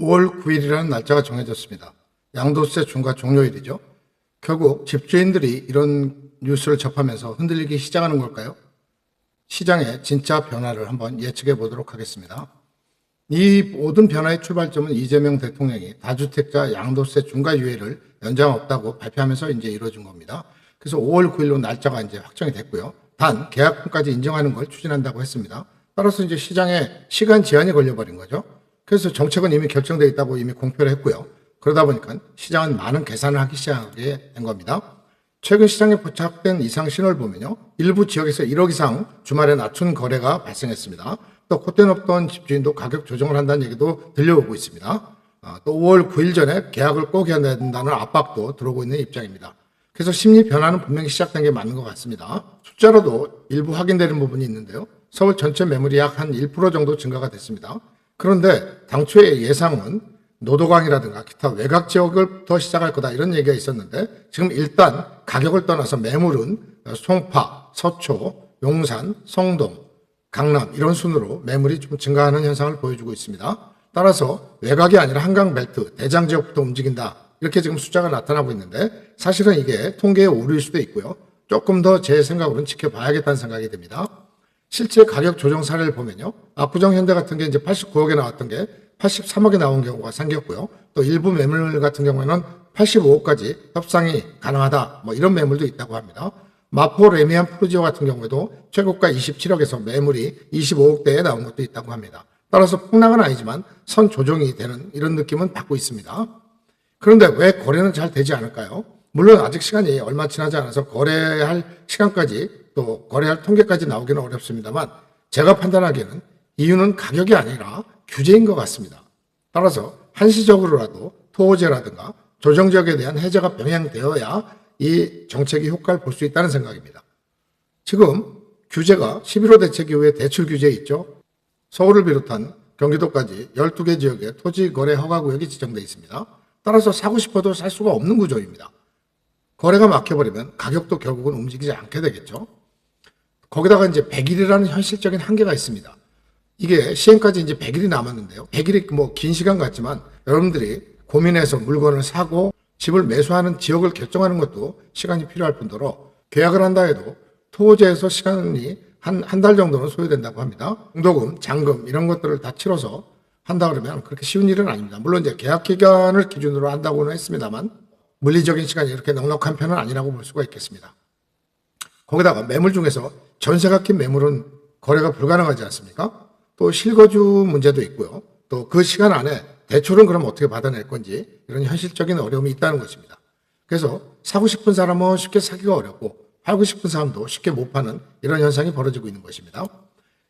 5월 9일이라는 날짜가 정해졌습니다. 양도세 중과 종료일이죠. 결국 집주인들이 이런 뉴스를 접하면서 흔들리기 시작하는 걸까요? 시장의 진짜 변화를 한번 예측해 보도록 하겠습니다. 이 모든 변화의 출발점은 이재명 대통령이 다주택자 양도세 중과 유예를 연장 없다고 발표하면서 이제 이루어진 겁니다. 그래서 5월 9일로 날짜가 이제 확정이 됐고요. 단 계약금까지 인정하는 걸 추진한다고 했습니다. 따라서 이제 시장에 시간 제한이 걸려버린 거죠. 그래서 정책은 이미 결정돼 있다고 이미 공표를 했고요. 그러다 보니까 시장은 많은 계산을 하기 시작하게 된 겁니다. 최근 시장에 포착된 이상 신호를 보면요. 일부 지역에서 1억 이상 주말에 낮춘 거래가 발생했습니다. 또 콧대 없던 집주인도 가격 조정을 한다는 얘기도 들려오고 있습니다. 아, 또 5월 9일 전에 계약을 꼭 해야 된다는 압박도 들어오고 있는 입장입니다. 그래서 심리 변화는 분명히 시작된 게 맞는 것 같습니다. 숫자로도 일부 확인되는 부분이 있는데요. 서울 전체 매물이 약 한 1% 정도 증가가 됐습니다. 그런데 당초의 예상은 노도강이라든가 기타 외곽 지역을부터 시작할 거다 이런 얘기가 있었는데 지금 일단 가격을 떠나서 매물은 송파, 서초, 용산, 성동, 강남 이런 순으로 매물이 좀 증가하는 현상을 보여주고 있습니다. 따라서 외곽이 아니라 한강 벨트, 대장 지역부터 움직인다. 이렇게 지금 숫자가 나타나고 있는데 사실은 이게 통계의 오류일 수도 있고요. 조금 더 제 생각으로는 지켜봐야겠다는 생각이 듭니다. 실제 가격 조정 사례를 보면요. 압구정 현대 같은 게 이제 89억에 나왔던 게 83억에 나온 경우가 생겼고요. 또 일부 매물 같은 경우에는 85억까지 협상이 가능하다. 뭐 이런 매물도 있다고 합니다. 마포 레미안 프루지오 같은 경우에도 최고가 27억에서 매물이 25억대에 나온 것도 있다고 합니다. 따라서 폭락은 아니지만 선 조정이 되는 이런 느낌은 받고 있습니다. 그런데 왜 거래는 잘 되지 않을까요? 물론 아직 시간이 얼마 지나지 않아서 거래할 시간까지 또 거래할 통계까지 나오기는 어렵습니다만 제가 판단하기에는 이유는 가격이 아니라 규제인 것 같습니다. 따라서 한시적으로라도 토호제라든가 조정 지역에 대한 해제가 병행되어야 이 정책의 효과를 볼 수 있다는 생각입니다. 지금 규제가 11호 대책 이후에 대출 규제 있죠. 서울을 비롯한 경기도까지 12개 지역에 토지 거래 허가 구역이 지정돼 있습니다. 따라서 사고 싶어도 살 수가 없는 구조입니다. 거래가 막혀버리면 가격도 결국은 움직이지 않게 되겠죠. 거기다가 이제 100일이라는 현실적인 한계가 있습니다. 이게 시행까지 이제 100일이 남았는데요. 100일이 뭐 긴 시간 같지만 여러분들이 고민해서 물건을 사고 집을 매수하는 지역을 결정하는 것도 시간이 필요할 뿐더러 계약을 한다 해도 토지에서 시간이 한 한 달 정도는 소요된다고 합니다. 공도금, 잔금 이런 것들을 다 치러서 한다 그러면 그렇게 쉬운 일은 아닙니다. 물론 이제 계약 기간을 기준으로 한다고는 했습니다만 물리적인 시간이 이렇게 넉넉한 편은 아니라고 볼 수가 있겠습니다. 거기다가 매물 중에서 전세가 낀 매물은 거래가 불가능하지 않습니까? 또 실거주 문제도 있고요. 또 그 시간 안에 대출은 그럼 어떻게 받아낼 건지 이런 현실적인 어려움이 있다는 것입니다. 그래서 사고 싶은 사람은 쉽게 사기가 어렵고 팔고 싶은 사람도 쉽게 못 파는 이런 현상이 벌어지고 있는 것입니다.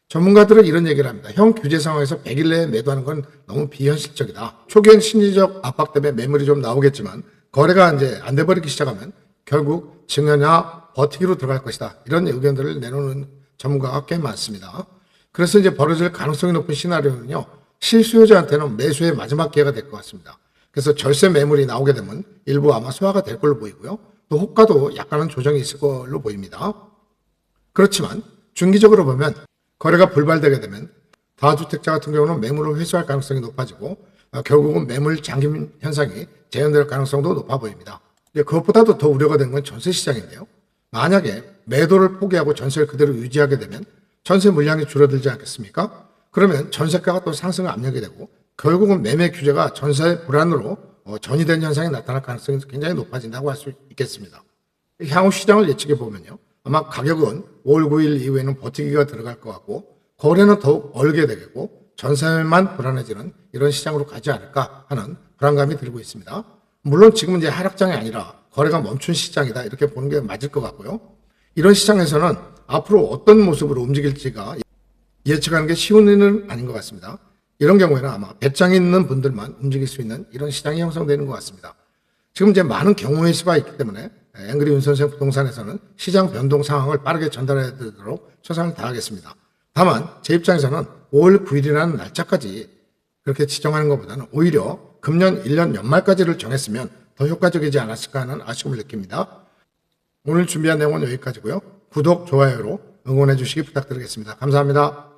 전문가들은 이런 얘기를 합니다. 형 규제 상황에서 100일 내에 매도하는 건 너무 비현실적이다. 초기엔 심리적 압박 때문에 매물이 좀 나오겠지만 거래가 이제 안 돼버리기 시작하면 결국 증여나 버티기로 들어갈 것이다. 이런 의견들을 내놓는 전문가가 꽤 많습니다. 그래서 이제 벌어질 가능성이 높은 시나리오는요. 실수요자한테는 매수의 마지막 기회가 될 것 같습니다. 그래서 절세 매물이 나오게 되면 일부 아마 소화가 될 걸로 보이고요. 또 호가도 약간은 조정이 있을 걸로 보입니다. 그렇지만 중기적으로 보면 거래가 불발되게 되면 다주택자 같은 경우는 매물을 회수할 가능성이 높아지고 어, 결국은 매물 잠김 현상이 재현될 가능성도 높아 보입니다. 그것보다도 더 우려가 되는 건 전세 시장인데요. 만약에 매도를 포기하고 전세를 그대로 유지하게 되면 전세 물량이 줄어들지 않겠습니까? 그러면 전세가가 또 상승을 압력이 되고 결국은 매매 규제가 전세 불안으로 어, 전이된 현상이 나타날 가능성이 굉장히 높아진다고 할 수 있겠습니다. 향후 시장을 예측해 보면요. 아마 가격은 5월 9일 이후에는 버티기가 들어갈 것 같고 거래는 더욱 얼게 되겠고 전세만 불안해지는 이런 시장으로 가지 않을까 하는 불안감이 들고 있습니다. 물론 지금은 이제 하락장이 아니라 거래가 멈춘 시장이다 이렇게 보는 게 맞을 것 같고요. 이런 시장에서는 앞으로 어떤 모습으로 움직일지가 예측하는 게 쉬운 일은 아닌 것 같습니다. 이런 경우에는 아마 배짱 있는 분들만 움직일 수 있는 이런 시장이 형성되는 것 같습니다. 지금 이제 많은 경우의 수가 있기 때문에 앵그리 윤 선생 부동산에서는 시장 변동 상황을 빠르게 전달해 드리도록 최선을 다하겠습니다. 다만 제 입장에서는 5월 9일이라는 날짜까지 그렇게 지정하는 것보다는 오히려 금년 1년 연말까지를 정했으면 더 효과적이지 않았을까 하는 아쉬움을 느낍니다. 오늘 준비한 내용은 여기까지고요. 구독, 좋아요로 응원해 주시기 부탁드리겠습니다. 감사합니다.